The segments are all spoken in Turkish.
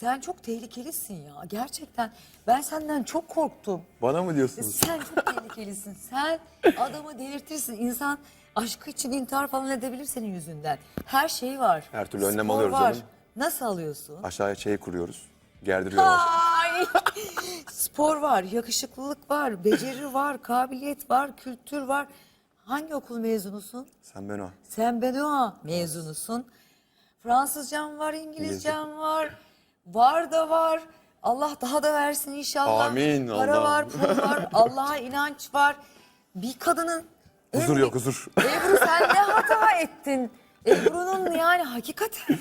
Sen çok tehlikelisin ya. Gerçekten ben senden çok korktum. Bana mı diyorsunuz? Sen çok tehlikelisin. Sen adamı delirtirsin. İnsan aşkı için intihar falan edebilir senin yüzünden. Her şey var. Her türlü önlem Spor alıyoruz var. canım. Nasıl alıyorsun? Aşağıya şey kuruyoruz. Gerdiriyorlar. Ay! Spor var, yakışıklılık var, beceri var, kabiliyet var, kültür var. Hangi okul mezunusun? Sen ben o. Sen Benoit mezunusun. Fransızcan var, İngilizcan var. Var da var. Allah daha da versin inşallah. Amin, Para Allah'ım. var, pul var, Allah'a inanç var. Bir kadının... Huzur en- yok huzur. Ebru sen ne hata ettin? Ebru'nun yani hakikaten...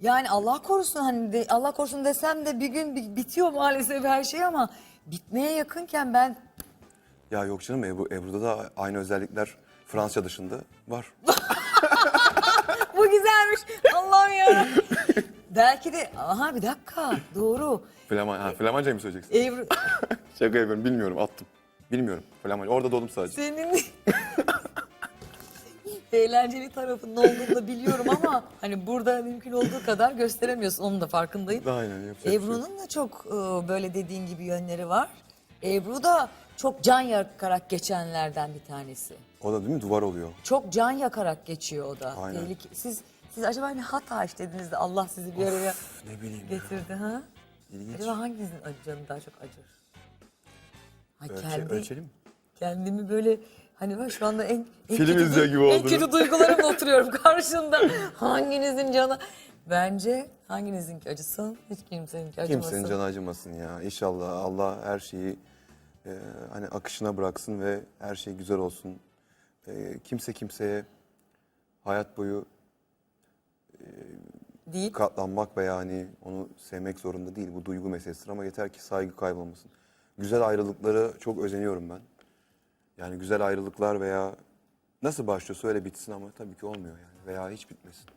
Yani Allah korusun hani de- Allah korusun desem de bir gün bi- bitiyor maalesef her şey ama bitmeye yakınken ben Ya yok canım Ebru, Ebru'da da aynı özellikler Fransızca dışında var. bu güzelmiş Allah'ım ya. Belki de aha bir dakika doğru. Flaman, ha, Flamanca mı söyleyeceksin? Ebru Şaka yapıyorum bilmiyorum attım. Bilmiyorum Flamanca. Orada doğdum sadece. senin eğlenceli tarafının olduğunu da biliyorum ama hani burada mümkün olduğu kadar gösteremiyorsun. Onun da farkındayım. Aynen yapacak şey. Ebru'nun da çok e, böyle dediğin gibi yönleri var. Ebru da çok can yakarak geçenlerden bir tanesi. O da değil mi duvar oluyor. Çok can yakarak geçiyor o da. Aynen. Tehlike- Siz siz acaba ne hata işlediniz de Allah sizi bir araya Ne bileyim ya. getirdi ha? İlginç. Acaba hanginizin acı canı daha çok acır? Ha, Ölçe- kendi, ölçelim mi? kendimi böyle hani ben şu anda en, en Film kötü izliyor du- gibi En kötü duygularımla oturuyorum karşında. Hanginizin canı? Bence hanginizinki acısın, hiç kimseninki acımasın. Kimsenin canı acımasın ya. İnşallah Allah her şeyi e, hani akışına bıraksın ve her şey güzel olsun. E, kimse kimseye hayat boyu deyip katlanmak veya hani onu sevmek zorunda değil. Bu duygu meselesidir ama yeter ki saygı kaybolmasın. Güzel ayrılıkları çok özeniyorum ben. Yani güzel ayrılıklar veya nasıl başlıyorsa öyle bitsin ama tabii ki olmuyor yani veya hiç bitmesin.